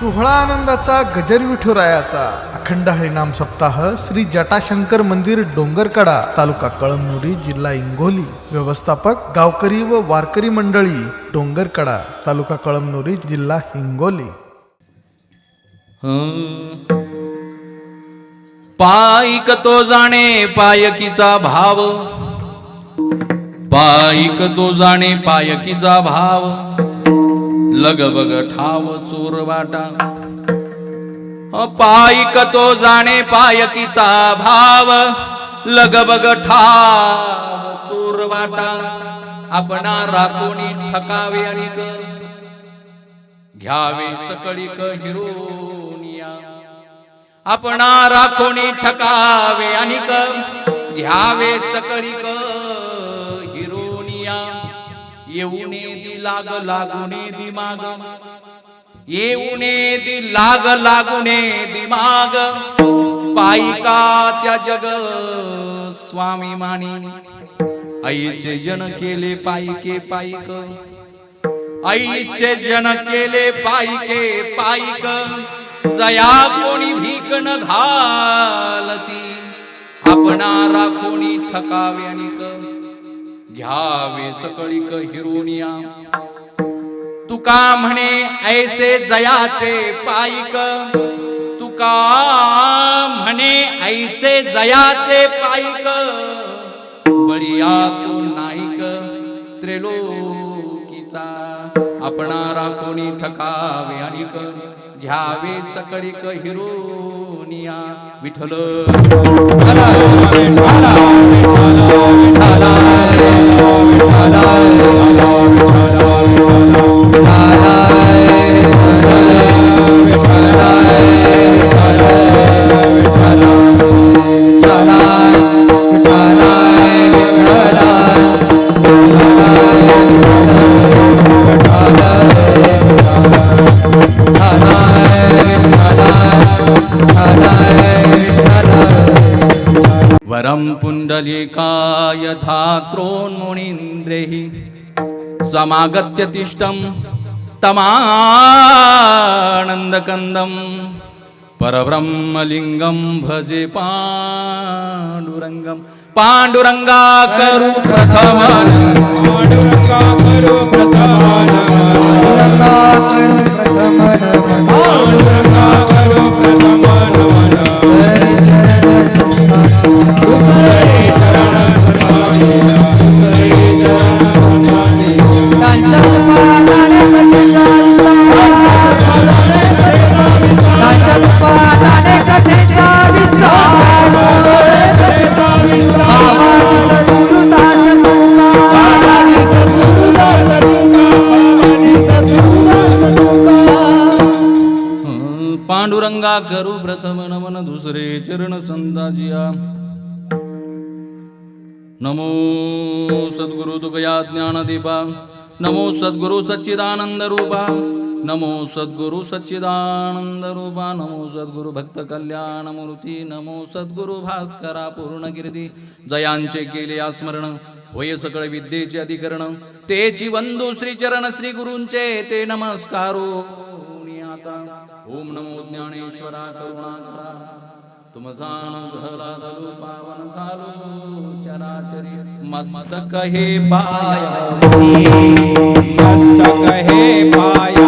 सोहळा आनंदाचा गजर विठुरायाचा. अखंड हरिनाम सप्ताह श्री जटाशंकर मंदिर डोंगरकडा तालुका कळमनुरी जिल्हा इंगोली. व्यवस्थापक गावकरी व वारकरी मंडळी डोंगरकडा तालुका कळमनुरी जिल्हा हिंगोली. पायिक तो जाणे पायकीचा भाव. पायिक तो जाणे पायकीचा भाव. लगबग ठाव चोर वाटा. पायिक तो जाणे पायकीचा भाव. लगबग ठाव चोर वाटा. आपणा राखोनी ठकावे आणि घ्यावे सकळीक हिरोनिया. आपणा राखोणी ठकावे आणि घ्यावे सकळीक हिरोनिया येऊने दी लाग लागुने दी माग. येऊने दी लाग लागुने दी माग. पायिका त्या जग स्वामी मानी. ऐसे जन केले पायिके पायिक. ऐसे जन केले पायिके पायिक. जया कोणी भीक न घालती. आपणा राखोणी ठकावे अनिक. घ्यावे सकळीक हिरोनिया. तुका म्हणे ऐसे जयाचे पायिक. तुका म्हणे ऐसे जयाचे पायिक. बरिया तो नाईक त्रिलोकीचा. आपणारा कोणी ठकावे आणि घ्यावे सकळीक हिरोनिया विठ्ठल. वरं पुण्डलिकाय धात्रोन्मुनीन्द्रैः समागत्य तिष्ठं तमानन्दकन्दं परब्रह्मलिङ्गं भजे पाण्डुरङ्गं पाण्डुरङ्गा करू ज्ञानदीपा नमो. सद्गुरु सच्चिदानंद रूपा. नमो सद्गुरु सच्चिदानंद रूपा. नमो सद्गुरु भक्त कल्याण मूर्ती. नमो सद्गुरु भास्करा पूर्ण कीर्ती जयांचे केले आस्मरण. होय सकळ विद्येचे अधिकरण. ते वंदू श्री चरण श्री गुरूंचे ते नमस्कारो. आता? ओम नमो ज्ञानेश्वरा करुणा करा तुम घला दलू पावन झालो चराचरी मस्तक हे पाया मस्तक हे पाया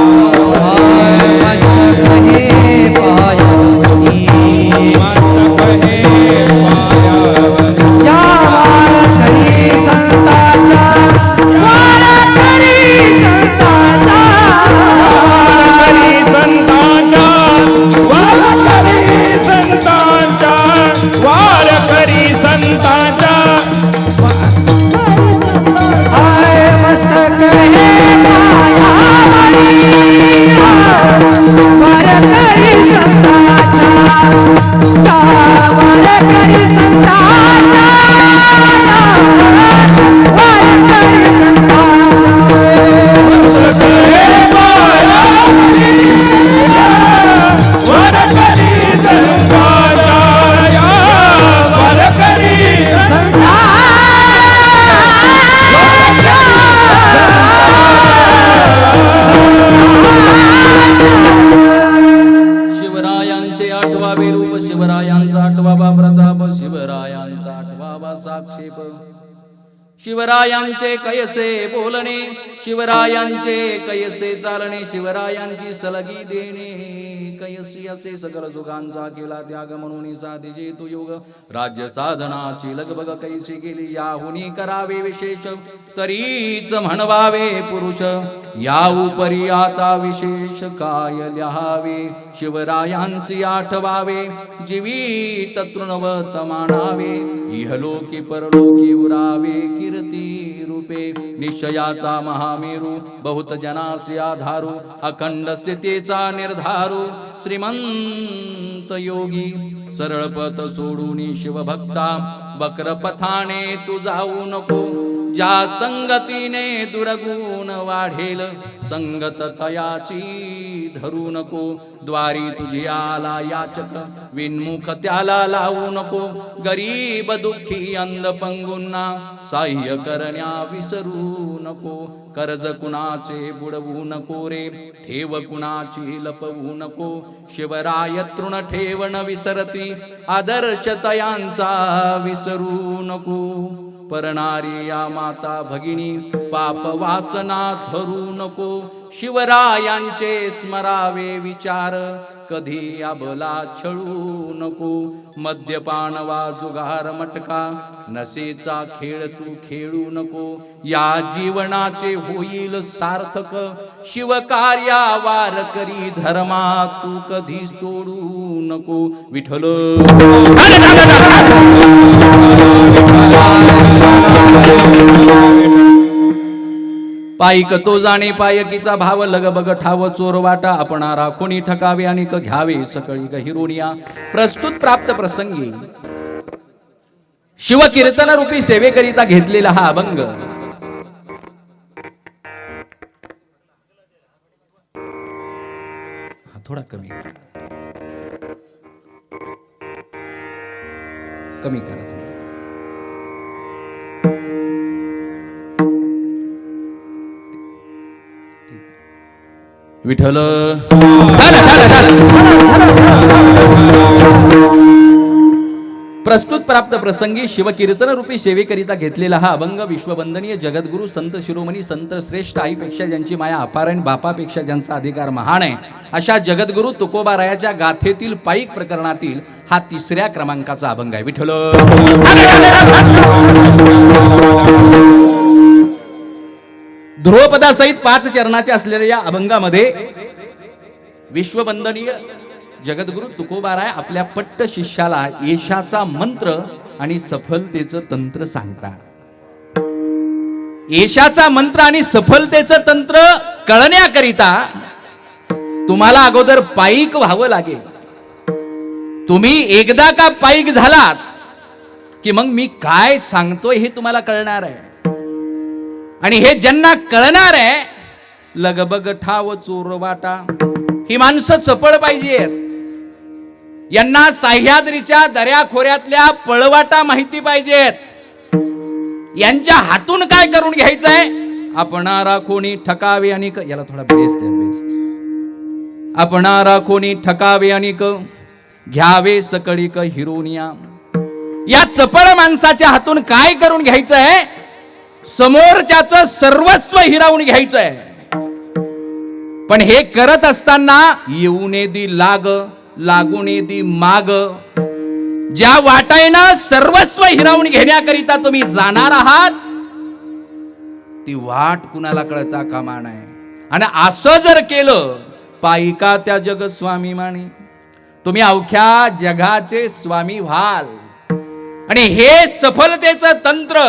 मस्तक हे पाया मस्तक हे पाया शिवरायांचे कयसे बोलणे शिवरायांचे कयसे चालणे शिवरायांची सलगी देणे. कयसी असे सकल सुखांचा केला त्याग म्हणून साधीचे तू योग. राज्य साधनाची लगबग कैसी केली याहुनी करावे विशेष. तरीच म्हणवावे पुरुष या उपरी आता विशेष काय लिहावे? शिवरायांसी आठवावे जीवी तृणवत मानावे. इहलोकी परलोकी उरावे कीर्ती रूपे निश्चयाचा महामेरू बहुत जनासी आधारू अखंड स्थितीचा निर्धारू। श्रीमंत योगी सरळ पथ सोडून शिवभक्ता वक्र पथाने तू जाऊ नको। ज्या संगतीने दुर्गुण वाढेल संगत तयाची धरू नको. द्वारी तुझी आला याचक विनमुख त्याला लावू नको. गरीब दुःखी अंध पंगुंना साह्य करण्या विसरू नको. कर्ज कुणाचे बुडवू नको रे ठेव कुणाची लपवू नको. शिवराय तृण ठेवण विसरती आदर्श तयांचा विसरू नको. परणारी या माता भगिनी पाप वासना धरू नको. शिवरायांचे स्मरावे विचार कधी अबला छळू नको. मद्यपान वा जुगार मटका नशेचा खेळ तू खेळू नको. या जीवनाचे होईल सार्थक शिवकार्या वार करी धर्मा तू कधी सोडू नको. विठल पायिक तो जाणे पायकीचा भाव लगबग ठाव चोर वाटा आपण राखुणी ठकावे आणि क घ्यावे सकळी क हिरोनिया. प्रस्तुत प्राप्त प्रसंगी शिवकीर्तन रूपी सेवेकरिता घेतलेला हा अभंग. थोडा कमी कमी करा. विठ्ठल. प्रस्तुत प्राप्त प्रसंगी शिवकीर्तन रूपी सेवेकरिता घेतलेला हा अभंग विश्ववंदनीय जगद्गुरु संत शिरोमणी संत श्रेष्ठ आईपेक्षा ज्यांची माया अपार आणि बापापेक्षा ज्यांचा अधिकार महान आहे अशा जगद्गुरु तुकोबारायाच्या गाथेतील पाईक प्रकरणातील हा तिसऱ्या क्रमांकाचा अभंग आहे. विठ्ठल. ध्रुवपदासहित पाच चरणाचे असलेल्या या अभंगामध्ये विश्ववंदनीय जगद्गुरु तुकोबाराय आपल्या पट्ट शिष्याला येशाचा मंत्र आणि सफलतेचं तंत्र सांगतात. येशाचा मंत्र आणि सफलतेचं तंत्र कळण्याकरिता तुम्हाला अगोदर पायीक व्हावं लागेल. तुम्ही एकदा का पायीक झालात की मग मी काय सांगतोय हे तुम्हाला कळणार आहे. आणि हे ज्यांना कळणार आहे लगबग ठाव चोर वाटा. ही माणसं चपळ पाहिजेत. यांना सह्याद्रीच्या दऱ्याखोऱ्यातल्या पळवाटा माहिती पाहिजेत. यांच्या हातून काय करून घ्यायचंय? आपणारा कोणी ठकावे आणि क- याला थोडा बेस द्या बेस. आपणारा कोणी ठकावे आणि क घ्यावे सकळीक हिरोनिया. या चपळ माणसाच्या हातून काय करून घ्यायचंय? समोरच्याच सर्वस्व हिरावून घ्यायचं आहे पण हे करत असताना येऊने दी लाग लागूने दी माग. ज्या वाटायनं सर्वस्व हिरावून घेण्याकरिता तुम्ही जाणार आहात ती वाट कुणाला कळता कामा नाही आणि असं जर केलं पायिका त्या जग स्वामी माने. तुम्ही अवख्या जगाचे स्वामी व्हाल. आणि हे सफलतेचं तंत्र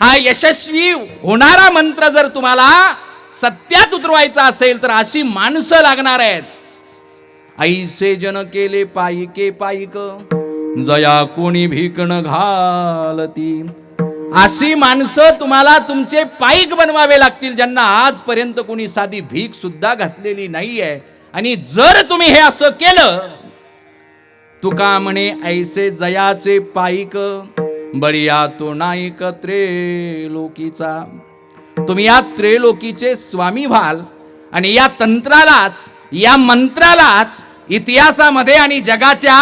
हा यशस्वी होणारा मंत्र जर तुम्हाला सत्यात उतरवायचा असेल तर अशी माणसं लागणार आहेत. ऐसे जन केले पायिके पायिक जया कोणी भिकण घालती. अशी माणसं तुम्हाला तुमचे पायिक बनवावे लागतील ज्यांना आजपर्यंत कोणी साधी भीक सुद्धा घातलेली नाहीये. आणि जर तुम्ही हे असं केलं तुका म्हणे ऐसे जयाचे पायिक बळिया तो नाईक त्रेलोकीचा. तुम्ही या त्रेलोकीचे स्वामी व्हाल आणि या तंत्रालाच या मंत्रालाच इतिहासामध्ये आणि जगाच्या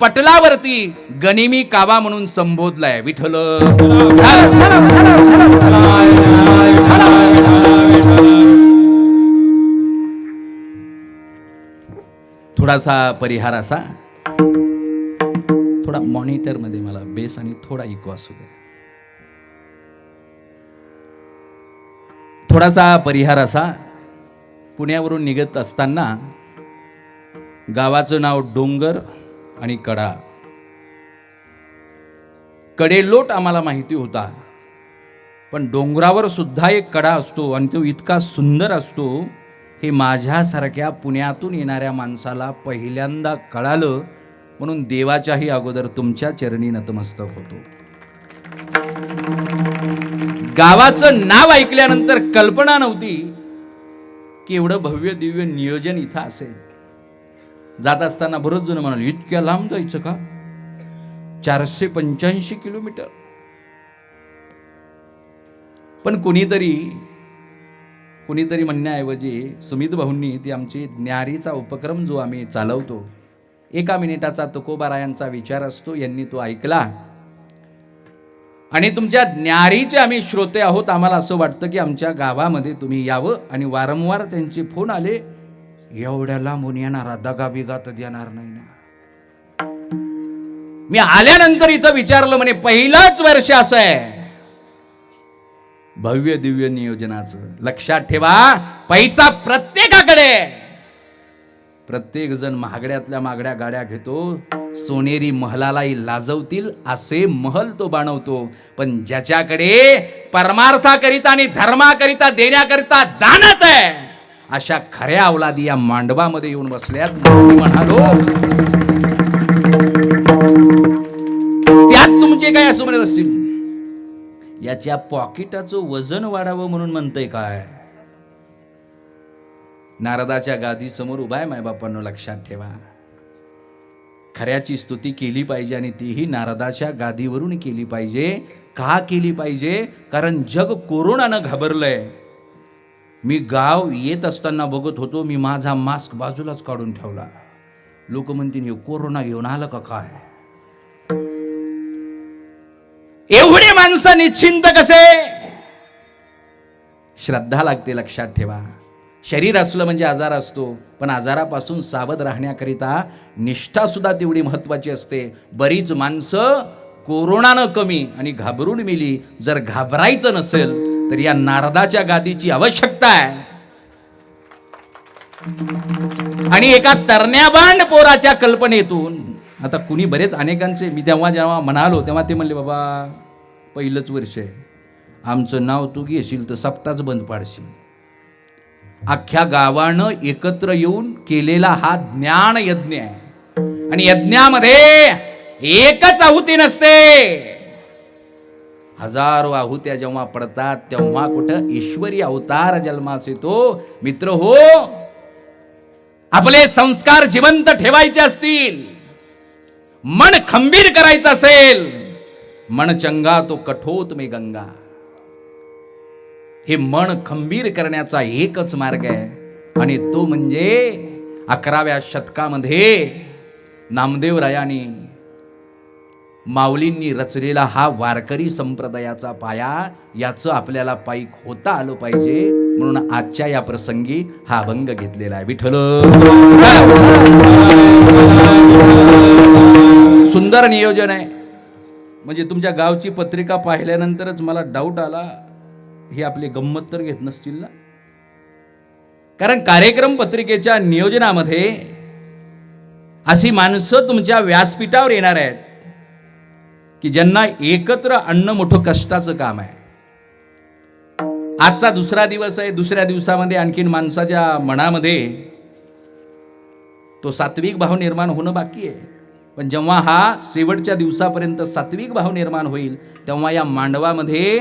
पटलावरती गनिमी कावा म्हणून संबोधलाय. विठल थोडासा परिहार असा. थोडा मॉनिटरमध्ये मला बेस आणि थोडा इको असू दे. थोडासा परिहार असा. पुण्यावरून निघत असताना गावाचं नाव डोंगर आणि कडा. कडेलोट आम्हाला माहिती होता. पण डोंगरावर सुद्धा एक कडा असतो आणि तो इतका सुंदर असतो हे माझ्यासारख्या पुण्यातून येणाऱ्या माणसाला पहिल्यांदा कळालं म्हणून देवाच्याही अगोदर तुमच्या चरणी नतमस्तक होतो. गावाचं नाव ऐकल्यानंतर कल्पना नव्हती की एवढं भव्य दिव्य नियोजन इथं असेल. जात असताना बरंच जण म्हणाले इतक्या लांब जायचं का? चारशे पंच्याऐंशी किलोमीटर. पण कुणीतरी कुणीतरी म्हणण्याऐवजी सुमित भाऊंनी ती आमची ज्ञारीचा उपक्रम जो आम्ही चालवतो एका मिनिटाचा तुकोबारायांचा विचार असतो यांनी तो ऐकला. आणि तुमच्या ज्ञारीचे आम्ही श्रोते आहोत. आम्हाला असं वाटतं की आमच्या गावामध्ये तुम्ही यावं आणि वारंवार त्यांचे फोन आले. एवढ्या लांबून येणारा दगा बिगा तर देणार नाही ना. मी आल्यानंतर इथं विचारलं म्हणे पहिलाच वर्ष असं आहे. भव्य दिव्य नियोजनाचं लक्षात ठेवा पैसा प्रत्येकाकडे प्रत्येक जण महागड्यातल्या महागड्या गाड्या घेतो. सोनेरी महलालाही लाजवतील असे महल तो बनवतो पण ज्याच्याकडे परमार्थाकरिता आणि धर्माकरिता देण्याकरिता दानत आहे अशा खऱ्या अवलादी या मांडवामध्ये येऊन बसल्यात. म्हणालो त्यात तुमचे काय असं म्हणत असतील? याच्या पॉकेटाचं वजन वाढावं म्हणून म्हणतंय काय? नारदाच्या गादी समोर उभा आहे मायबापांनो लक्षात ठेवा. खऱ्याची स्तुती केली पाहिजे आणि तीही नारदाच्या गादीवरून केली पाहिजे. का केली पाहिजे? कारण जग कोरोनानं घाबरलंय. मी गाव येत असताना बघत होतो मी माझा मास्क बाजूलाच काढून ठेवला. लोक म्हणतील हे कोरोना घेऊन आलं का काय? एवढे माणसं निश्चिंत कसे? श्रद्धा लागते लक्षात ठेवा. शरीर असलं म्हणजे आजार असतो पण आजारापासून सावध राहण्याकरिता निष्ठा सुद्धा तेवढी महत्वाची असते. बरीच माणसं कोरोनानं कमी आणि घाबरून मिली. जर घाबरायचं नसेल तर या नारदाच्या गादीची आवश्यकता आहे. आणि एका तरण्याबांड पोराच्या कल्पनेतून आता कुणी बरेच अनेकांचे मी तेव्हा जेव्हा म्हणालो तेव्हा ते म्हणले बाबा पहिलंच वर्ष आहे. आमचं नाव तू घेशील तर सप्ताच बंद पाडशील. अख्ख्या गावानं एकत्र येऊन केलेला हा ज्ञान यज्ञ आहे. आणि यज्ञामध्ये एकच आहुती नसते. हजारो आहुत्या जेव्हा पडतात तेव्हा कुठं ईश्वरी अवतार जन्मास येतो. मित्र हो आपले संस्कार जिवंत ठेवायचे असतील. मन खंबीर करायचं असेल. मन चंगा तो कठोत मे गंगा. हे मन खंबीर करण्याचा एकच मार्ग आहे. आणि तो म्हणजे अकराव्या शतकामध्ये नामदेवरायांनी माऊलींनी रचलेला हा वारकरी संप्रदायाचा पाया याचं आपल्याला पायी होता आलं पाहिजे म्हणून आजच्या या प्रसंगी हा अभंग घेतलेला आहे. विठल सुंदर नियोजन आहे. म्हणजे तुमच्या गावची पत्रिका पाहिल्यानंतरच मला डाऊट आला. ही आपली गंमत तर घेत नसतील ना? कारण कार्यक्रम पत्रिकेच्या नियोजनामध्ये अशी माणसं तुमच्या व्यासपीठावर येणार आहेत की ज्यांना एकत्र आणणं मोठं कष्टाचं काम आहे. आजचा दुसरा दिवस आहे. दुसऱ्या दिवसामध्ये आणखीन माणसाच्या मनामध्ये तो सात्विक भाव निर्माण होणं बाकी आहे. पण जेव्हा हा शेवटच्या दिवसापर्यंत सात्विक भाव निर्माण होईल तेव्हा या मांडवामध्ये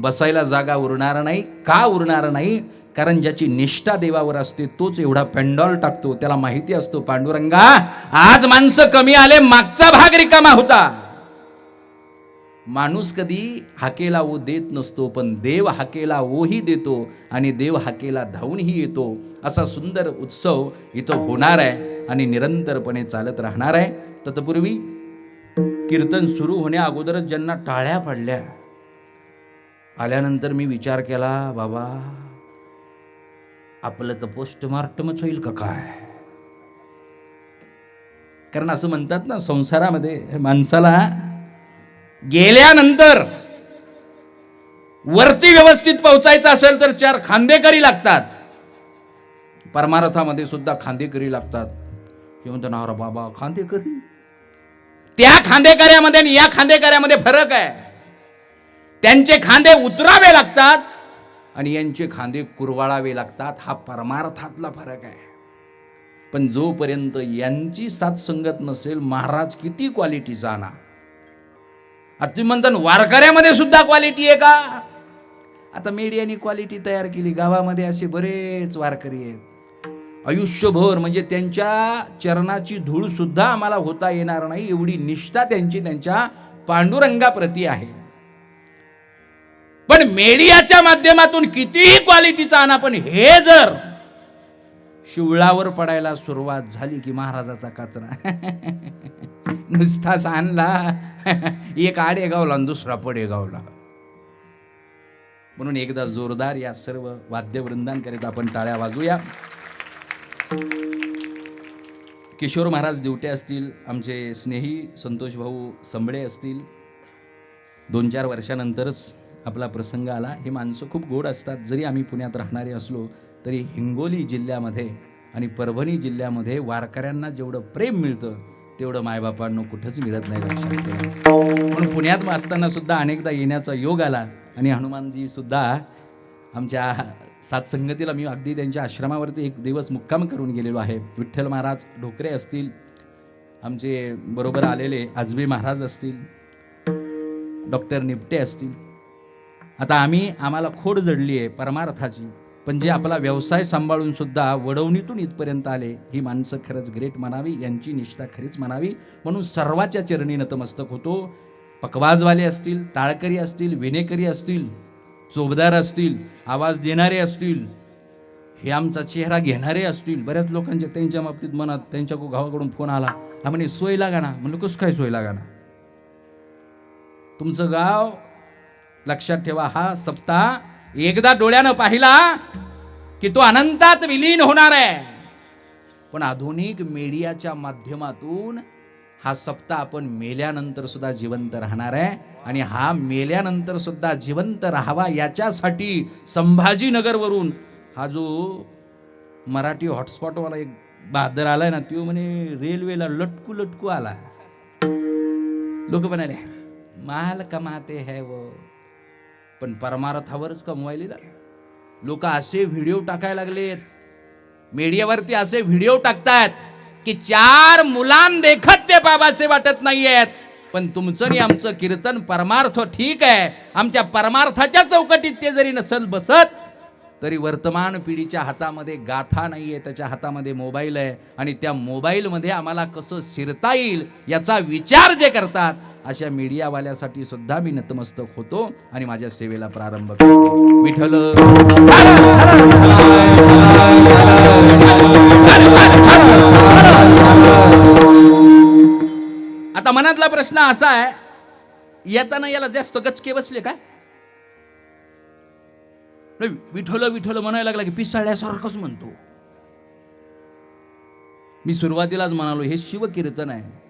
बसायला जागा उरणार नाही का उरणार नाही? कारण ज्याची निष्ठा देवावर असते तोच एवढा पेंडॉल टाकतो. त्याला माहिती असतो पांडुरंगा आज माणसं कमी आले मागचा भाग रिकामा होता. माणूस कधी हाकेला ओ देत नसतो पण देव हाकेला ओही देतो आणि देव हाकेला धावूनही येतो. असा सुंदर उत्सव इथं होणार आहे आणि निरंतरपणे चालत राहणार आहे. तत्पूर्वी कीर्तन सुरू होण्या अगोदरच ज्यांना टाळ्या पडल्या आल्यानंतर मी विचार केला बाबा आपलं तर पोस्टमार्टमच होईल का काय? कारण असं म्हणतात ना संसारामध्ये माणसाला गेल्यानंतर वरती व्यवस्थित पोहोचायचं असेल तर चार खांदेकरी लागतात. परमार्थामध्ये सुद्धा खांदेकरी लागतात. हे म्हणतो ना बाबा खांदेकरी? त्या खांदेकऱ्यामध्ये आणि या खांदेकऱ्यामध्ये फरक आहे. त्यांचे खांदे उतरावे लागतात आणि यांचे खांदे कुरवाळावे लागतात. हा परमार्थातला फरक आहे. पण जोपर्यंत यांची साथ संगत नसेल महाराज किती क्वालिटी जाणा आता तुम्ही म्हणता वारकऱ्यामध्ये सुद्धा क्वालिटी आहे का? आता मीडियाने क्वालिटी तयार केली गावामध्ये असे बरेच वारकरी आहेत. आयुष्यभर म्हणजे त्यांच्या चरणाची धूळ सुद्धा आम्हाला होता येणार नाही एवढी निष्ठा त्यांची त्यांच्या पांडुरंगाप्रती आहे. पण मीडियाच्या माध्यमातून कितीही क्वालिटीचा आणा पण हे जर शिवळावर पडायला सुरुवात झाली की महाराजाचा कचरा. नुसताच आणला. एक आडेगावला आणि दुसरा पडेगावला. म्हणून एकदा जोरदार या सर्व वाद्यवृंदांकरिता आपण टाळ्या वाजूया किशोर महाराज दिवटे असतील आमचे स्नेही संतोष भाऊ संबळे असतील. दोन चार वर्षानंतरच आपला प्रसंग आला. हे माणसं खूप गोड असतात. जरी आम्ही पुण्यात राहणारे असलो तरी हिंगोली जिल्ह्यामध्ये आणि परभणी जिल्ह्यामध्ये वारकऱ्यांना जेवढं प्रेम मिळतं तेवढं मायबापांना कुठंच मिळत नाही लक्षात म्हणून पुण्यात वाचताना सुद्धा अनेकदा येण्याचा योग आला. आणि हनुमानजी सुद्धा आमच्या सातसंगतीला मी अगदी त्यांच्या आश्रमावरती एक दिवस मुक्काम करून गेलेलो आहे. विठ्ठल महाराज ढोकरे असतील आमचे बरोबर आलेले आजबे महाराज असतील डॉक्टर निपटे असतील आता आम्ही आम्हाला खोड जडली आहे परमार्थाची. पण जे आपला व्यवसाय सांभाळून सुद्धा वडवणीतून इथपर्यंत आले ही माणसं खरंच ग्रेट म्हणावी यांची निष्ठा खरीच म्हणावी. म्हणून सर्वाच्या चरणी नतमस्तक होतो. पकवाजवाले असतील ताळकरी असतील विनेकरी असतील चोबदार असतील आवाज देणारे असतील हे आमचा चेहरा घेणारे असतील बऱ्याच लोकांच्या त्यांच्या बाबतीत मनात त्यांच्या गावाकडून फोन आला. हा म्हणे सोय लागा ना. म्हणलं कसं काय सोय लागा ना? तुमचं गाव लक्षात ठेवा हा सप्ताह एकदा डोळ्यानं पाहिला की तो अनंतात विलीन होणार आहे. पण आधुनिक मीडियाच्या माध्यमातून हा सप्ताह आपण मेल्यानंतर सुद्धा जिवंत राहणार आहे आणि हा मेल्यानंतर सुद्धा जिवंत राहावा याच्यासाठी संभाजीनगरवरून हा जो मराठी हॉटस्पॉटवाला एक बहादर आलाय ना तो म्हणे रेल्वेला लटकू लटकू आला लोक म्हणाले माल कमाते है वो. पण परमार्थावरच कमवायले लोक असे व्हिडिओ टाकायला लागलेत. मीडियावरती असे व्हिडिओ टाकतायत की चार मुलांदेखत ते बाबाचे वाटत नाहीयेत. पण तुमचं आणि आमचं कीर्तन परमार्थ ठीक आहे. आमच्या परमार्थाच्या चौकटीत ते जरी नसल बसत तरी वर्तमान पिढीच्या हातामध्ये गाथा नाही आहे त्याच्या हातामध्ये मोबाईल आहे. आणि त्या मोबाईलमध्ये आम्हाला कसं शिरता येईल याचा विचार जे करतात अशा मीडियावाल्यासाठी सुद्धा मी नतमस्तक होतो आणि माझ्या सेवेला प्रारंभ करतो. विठल आता मनातला प्रश्न असा आहे येताना याला जास्त गचके बसले काय नाही, विठल म्हणायला लागला की पिसाळल्यासारखंच म्हणतो. मी सुरुवातीलाच म्हणालो हे शिवकीर्तन आहे.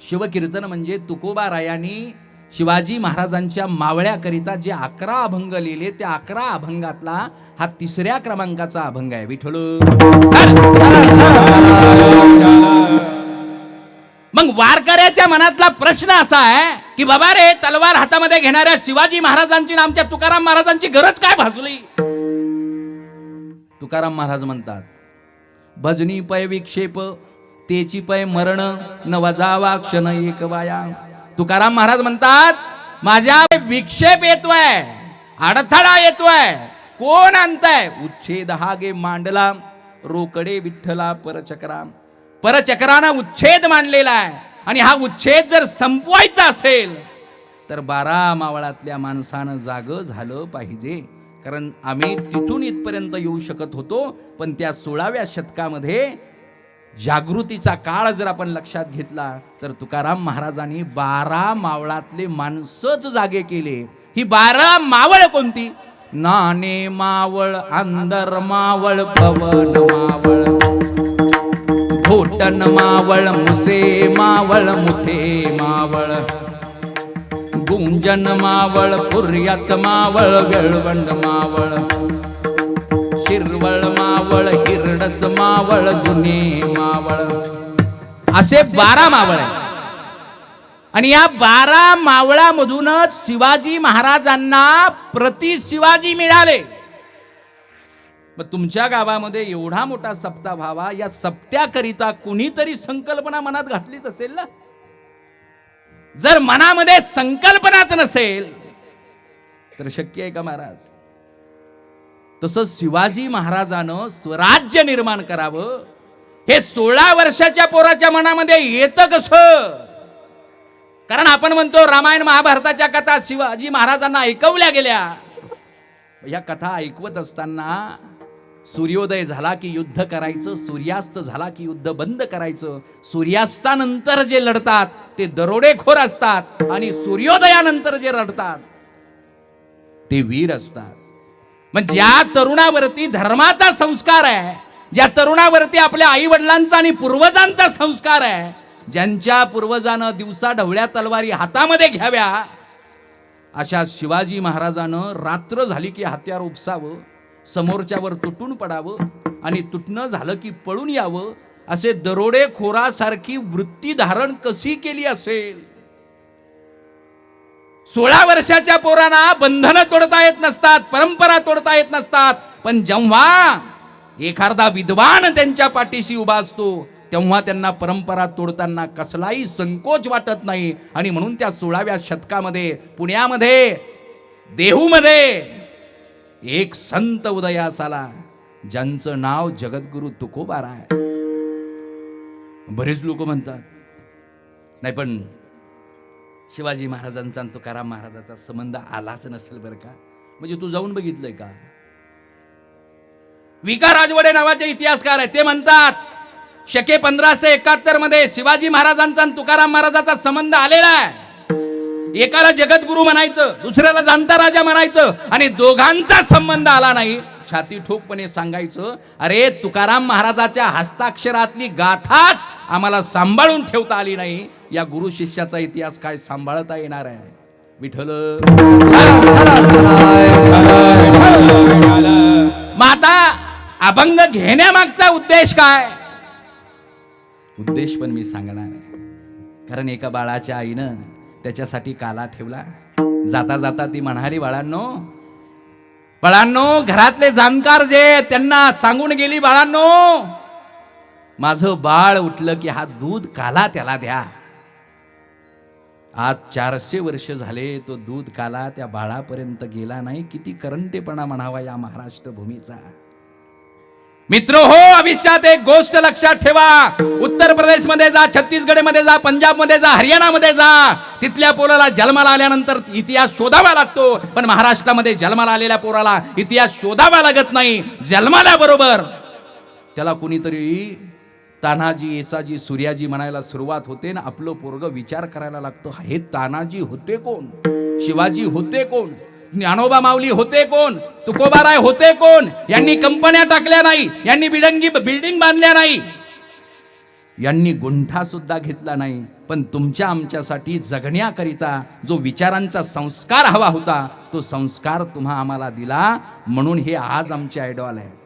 शिवकीर्तन म्हणजे तुकोबा रायांनी शिवाजी महाराजांच्या मावळ्याकरिता जे अकरा अभंग लिहिले त्या अकरा अभंगातला हा तिसऱ्या क्रमांकाचा अभंग आहे. विठ्ठल! मग वारकऱ्याच्या मनातला प्रश्न असा आहे की बाबा रे तलवार हातामध्ये घेणाऱ्या शिवाजी महाराजांची ना आमच्या तुकाराम महाराजांची गरज काय भासली? तुकाराम महाराज म्हणतात भजनी पय विक्षेप तेची पय मरण न वजावा क्षण एक वाया. तुकाराम महाराज म्हणतात माझ्या विक्षेप येतोय अडथळा येतोय कोण आणताय? उच्छेद हा गे मांडला रोकडे विठ्ठला परचक्रा परचक्रानं उच्छेद मांडलेला आहे. आणि हा उच्छेद जर संपवायचा असेल तर बारा मावळातल्या माणसानं जाग झालं पाहिजे. कारण आम्ही तिथून इथपर्यंत येऊ शकत होतो पण त्या सोळाव्या शतकामध्ये जागृतीचा काळ जर आपण लक्षात घेतला तर तुकाराम महाराजांनी बारा मावळातले माणसंच जागे केले. ही बारा मावळ कोणती? नाणे मावळ अंदर मावळ पवन मावळ. घोटन मावळ मुसे मावळ मुठे मावळ. गुंजन मावळ पुर्यात मावळ वेळवंड मावळ. मावळ जुने मावळ. असे बारा मावळ आहे आणि या बारा मावळामधूनच शिवाजी महाराजांना प्रति शिवाजी मिळाले. मग तुमच्या गावामध्ये एवढा मोठा सप्ता व्हावा या सप्त्याकरिता कुणीतरी संकल्पना मनात घातलीच असेल ना? जर मनामध्ये संकल्पनाच नसेल तर शक्य आहे का महाराज? तसं शिवाजी महाराजानं स्वराज्य निर्माण करावं. हे सोळा वर्षाच्या पोराच्या मनामध्ये येतं कसं? कारण आपण म्हणतो रामायण महाभारताच्या कथा शिवाजी महाराजांना ऐकवल्या गेल्या. या कथा ऐकवत असताना सूर्योदय झाला की युद्ध करायचं सूर्यास्त झाला की युद्ध बंद करायचं. सूर्यास्तानंतर जे लढतात ते दरोडेखोर असतात आणि सूर्योदयानंतर जे लढतात ते वीर असतात. मग ज्या तरुणावरती धर्माचा संस्कार आहे ज्या तरुणावरती आपल्या आई वडिलांचा आणि पूर्वजांचा संस्कार आहे ज्यांच्या पूर्वजानं दिवसा ढवळ्या तलवारी हातामध्ये घ्याव्या अशा शिवाजी महाराजानं रात्र झाली की हत्यार उपसावं समोरच्यावर तुटून पडावं आणि तुटणं झालं की पळून यावं असे दरोडेखोरासारखी वृत्ती धारण कशी केली असेल? सोळा वर्षाच्या पोरांना बंधनं तोडता येत नसतात परंपरा तोडता येत नसतात. पण जेव्हा एखादा विद्वान त्यांच्या पाठीशी उभा असतो तेव्हा त्यांना परंपरा तोडताना कसलाही संकोच वाटत नाही. आणि म्हणून त्या सोळाव्या शतकामध्ये पुण्यामध्ये देहूमध्ये एक संत उदयास आला ज्यांचं नाव जगद्गुरु तुकोबार आहे. बरेच लोक म्हणतात नाही पण शिवाजी महाराजांचा आणि तुकाराम महाराजाचा संबंध आलाच नसेल बरं का? म्हणजे तू जाऊन बघितलंय का? विका राजवडे नावाचे इतिहासकार आहे ते म्हणतात शके पंधराशे एकाहत्तरमध्ये शिवाजी महाराजांचा आणि तुकाराम महाराजाचा संबंध आलेला आहे. एकाला जगद्गुरु म्हणायचं दुसऱ्याला जाणता राजा म्हणायचं आणि दोघांचा संबंध आला नाही. छाती ठोकपणे सांगायचं अरे तुकाराम महाराजाच्या हस्ताक्षरातली गाथाच आम्हाला सांभाळून ठेवता आली नाही. या गुरु शिष्याचा इतिहास काय सांभाळता येणार आहे? विठल माता अभंग घेण्यामागचा उद्देश काय? उद्देश पण मी सांगणार आहे. कारण एका बाळाच्या आईनं त्याच्यासाठी काला ठेवला. जाता जाता ती म्हणाली बाळांनो बाळांनो घरातले जाणकार जे त्यांना सांगून गेली बाळांनो माझं बाळ उठलं की हा दूध काला त्याला द्या. आज चारशे वर्ष झाले तो दूध काला त्या बाळापर्यंत गेला नाही. किती करंटेपणा म्हणावा या महाराष्ट्र भूमीचा मित्र हो आयुष्यात एक गोष्ट लक्षात ठेवा. उत्तर प्रदेशमध्ये जा छत्तीसगडमध्ये जा पंजाबमध्ये जा हरियाणा मध्ये जा. तिथल्या पोराला जन्माला आल्यानंतर इतिहास शोधावा लागतो. पण महाराष्ट्रामध्ये जन्माला आलेल्या पोराला इतिहास शोधावा लागत नाही. जन्माल्या बरोबर. त्याला कुणीतरी तानाजी येसाजी सूर्याजी म्हणायला सुरुवात होते ना आपलं पोरग विचार करायला लागतो हे तानाजी होते कोण? शिवाजी होते कोण? ज्ञानोबा माऊली होते कोण? तुकोबाराय होते कोण? यांनी कंपन्या टाकल्या नाही यांनी बिडंगी बिल्डिंग बांधल्या नाही. यांनी गुंठा सुद्धा घेतला नाही पण तुमच्या आमच्यासाठी जगण्याकरिता जो विचारांचा संस्कार हवा होता तो संस्कार तुम्हा आम्हाला दिला म्हणून हे आज आमचे आयडॉल आहे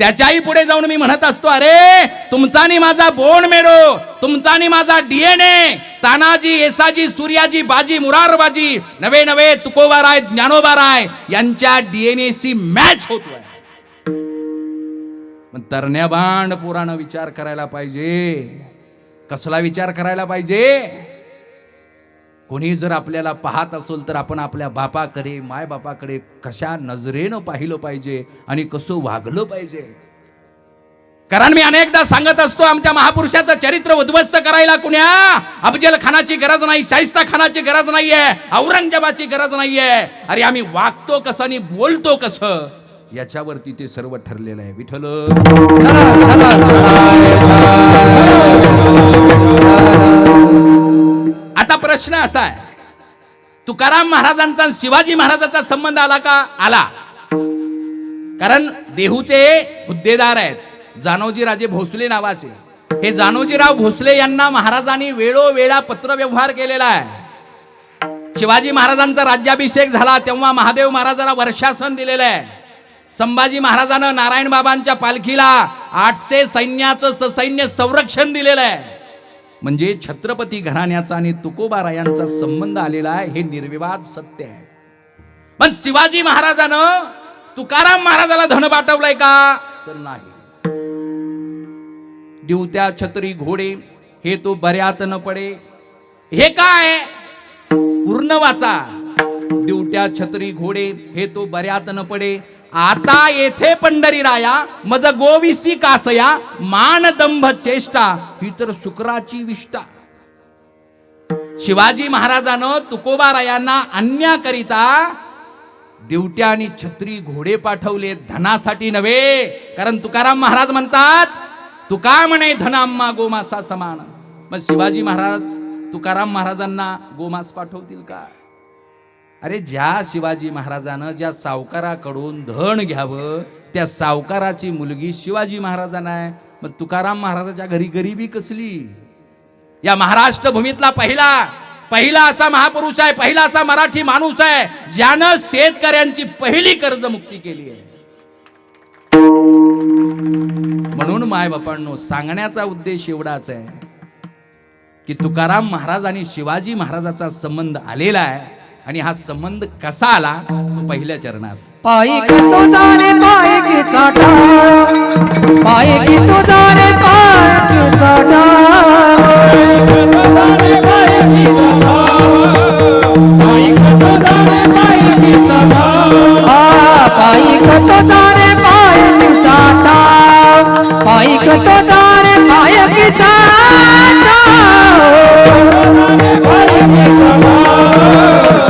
त्याच्याही पुढे जाऊन मी म्हणत असतो अरे तुमचा आणि माझा बोन मेडो तुमचा आणि माझा डीएनए तानाजी येसाजी सूर्याजी बाजी मुरारबाजी. नवे नवे तुकोबाराय ज्ञानोबाराय यांच्या डीएनएशी मॅच होतोय. तरण्या बाण पुराण विचार करायला पाहिजे. कसला विचार करायला पाहिजे? कोणी जर आपल्याला पाहत असेल तर आपण आपल्या बापाकडे मायबापाकडे कशा नजरेनं पाहिलं पाहिजे आणि कसं वागलं पाहिजे कारण मी अनेकदा सांगत असतो आमच्या महापुरुषाचं चरित्र उद्ध्वस्त करायला कुण्या अफजल खानाची गरज नाही शाहिस्ता खानाची गरज नाहीये औरंगजेबाची गरज नाहीये अरे आम्ही वागतो कसं आणि बोलतो कसं याच्यावरती ते सर्व ठरलेलं आहे विठल चला चला चला आता प्रश्न असा आहे. तुकाराम महाराजांचा शिवाजी महाराजांचा संबंध आला का? आला. कारण देहूचे हुद्देदार आहेत जानोजी राजे भोसले नावाचे. हे जानोजीराव भोसले यांना महाराजांनी वेळोवेळा पत्रव्यवहार केलेला आहे. शिवाजी महाराजांचा राज्याभिषेक झाला तेव्हा महादेव महाराजाला वर्षासन दिलेलं आहे. संभाजी महाराजानं नारायण बाबांच्या पालखीला आठशे सैन्याचं ससैन्य संरक्षण दिलेलं आहे. म्हणजे छत्रपती घराण्याचा आणि तुकोबारायांचा संबंध आलेला आहे हे निर्विवाद सत्य आहे. पण शिवाजी महाराजानं तुकाराम महाराजाला धन पाठवलंय का? तर नाही. दिवत्या छत्री घोडे हे तो बऱ्यात न पडे. हे काय? पूर्ण वाचा दिवट्या छत्री घोडे हे तो बऱ्यात न पडे. आता येथे पंढरी राया मज गोविसी कासया मानदंभ चेष्टा ही तर शुक्राची विष्टा. शिवाजी महाराजानं तुकोबारायांना अन्याकरिता दिवट्या आणि छत्री घोडे पाठवले धनासाठी नव्हे. कारण तुकाराम महाराज म्हणतात तुका म्हणे धनाम्मा गोमासा समान. मग शिवाजी महाराज तुकाराम महाराजांना गोमास पाठवतील का? अरे ज्या शिवाजी महाराजानं ज्या सावकाराकडून धन घ्यावं त्या सावकाराची मुलगी शिवाजी महाराजांना आहे. मग तुकाराम महाराजाच्या घरी गरिबी कसली? या महाराष्ट्र भूमीतला पहिला पहिला असा महापुरुष आहे पहिला असा मराठी माणूस आहे ज्यानं शेतकऱ्यांची पहिली कर्जमुक्ती केली आहे. म्हणून माय बापांनो सांगण्याचा उद्देश एवढाच आहे की तुकाराम महाराज आणि शिवाजी महाराजाचा संबंध आलेला आहे. आणि हा संबंध कसा आला? तो पहिल्या चरणात. पायी तो जाणे पायी चाटा. पायी तो जाणे पायी चाटा. आ, पायी तो जाणे पायी चाटा. पायी तो जाणे पायी चाटा.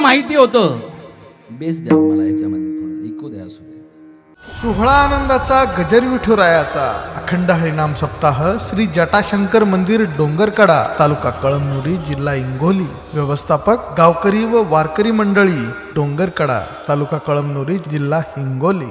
माहिती होतं. बेस द्या मला याच्यामध्ये थोडं. ऐकू द्या असू सोहळा आनंदाचा गजर विठुरायाचा अखंड हरिनाम सप्ताह श्री जटाशंकर मंदिर डोंगरकडा तालुका कळमनुरी जिल्हा इंगोली. व्यवस्थापक गावकरी व वारकरी मंडळी डोंगरकडा तालुका कळमनुरी जिल्हा हिंगोली